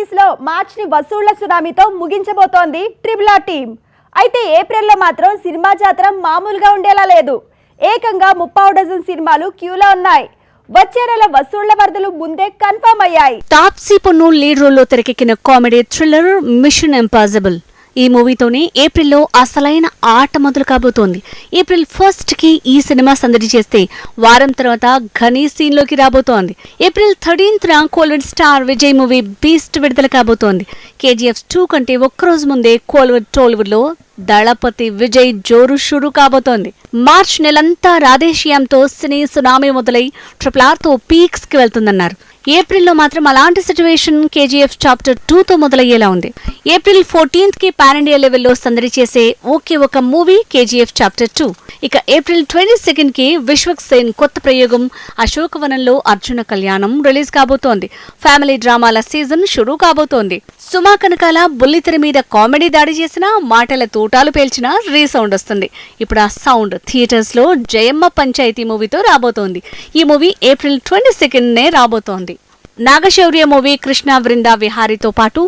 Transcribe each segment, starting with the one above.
టాకీస్లో మార్చ్ని వసూళ్ళ సునామీతో ముగించబోతోంది ట్రిబుల్ ఆర్ టీం అయితే ఏప్రిల్లో మాత్రం సినిమా జాతర మామూలుగా ఉండేలా లేదు. ఏకంగా ముప్పావు డజన్ సినిమాలు క్యూలో ఉన్నాయి. వచ్చే నెల వసూళ్ళ వరదలు ముందే కన్ఫర్మ్ అయ్యాయి. తాప్సీ పొన్ను లీడ్ రోల్లో తెరకెక్కిన కామెడీ థ్రిల్లర్ మిషన్ ఇంపాసిబుల్. ఈ మూవీతోనే ఏప్రిల్లో అసలైన ఆట మొదలు కాబోతోంది. ఏప్రిల్ ఫస్ట్కి ఈ సినిమా సందడి చేస్తే వారం తర్వాత ఘనీ సీన్లోకి రాబోతోంది. ఏప్రిల్ థర్టీన్త్న న Kollywood star Vijay movie beast విడుదల కాబోతోంది. కేజీఎఫ్ టూ కంటే ఒక్కరోజు ముందే కోల్వెడ్ టోల్వుడ్లో దళపతి విజయ్ జోరు షురు కాబోతోంది. మార్చ్ నెలంతా రాధేశ్యాంతో సినీ సునామీ మొదలై ట్రిపుల్ ఆర్తో పీక్స్కి వెళ్తుందన్నారు. ఏప్రిల్లో మాత్రం అలాంటి సిచ్యువేషన్ కేజీఎఫ్ చాప్టర్ టూతో మొదలయ్యేలా ఉంది. ఏప్రిల్ ఫోర్టీన్త్కి పాన్ ఇండియా లెవెల్లో సందడి చేసే ఒకే ఒక మూవీ కేజీఎఫ్ చాప్టర్ టూ ఇక ఏప్రిల్ ట్వంటీ సెకండ్కి విశ్వక్ సేన్ కొత్త ప్రయోగం అశోకవనంలో అర్జున కళ్యాణం రిలీజ్ కాబోతోంది. ఫ్యామిలీ డ్రామాల సీజన్ షురూ కాబోతోంది. సుమా కనకాల బుల్లితెర మీద కామెడీ దాడి చేసినా మాటల తూటాలు పేల్చినా రీసౌండ్ వస్తుంది. ఇప్పుడు ఆ సౌండ్ థియేటర్స్లో జయమ్మ పంచాయతీ మూవీతో రాబోతోంది. ఈ మూవీ ఏప్రిల్ ట్వంటీ సెకండ్ నే రాబోతోంది. నాగశౌర్య మూవీ కృష్ణ వృంద విహారీతో పాటు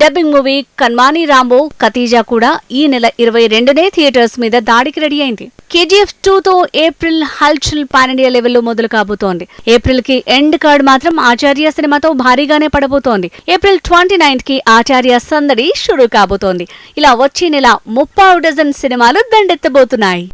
dubbing movie Kanmani Rambo Khatija కూడా ఈ నెల ఇరవై రెండునే థియేటర్స్ మీద దాడికి రెడీ అయింది. కేజీఎఫ్ టూతో ఏప్రిల్ హల్చల్ పానిండియా లెవెల్లో మొదలు కాబోతోంది. ఏప్రిల్కి ఎండ్ కార్డ్ మాత్రం ఆచార్య సినిమాతో భారీగానే పడబోతోంది. ఏప్రిల్ ట్వంటీ నైన్త్కి ఆచార్య సందడి షురూ కాబోతోంది. ఇలా వచ్చే నెల ముప్పావు డజన్ సినిమాలు దండెత్తబోతున్నాయి.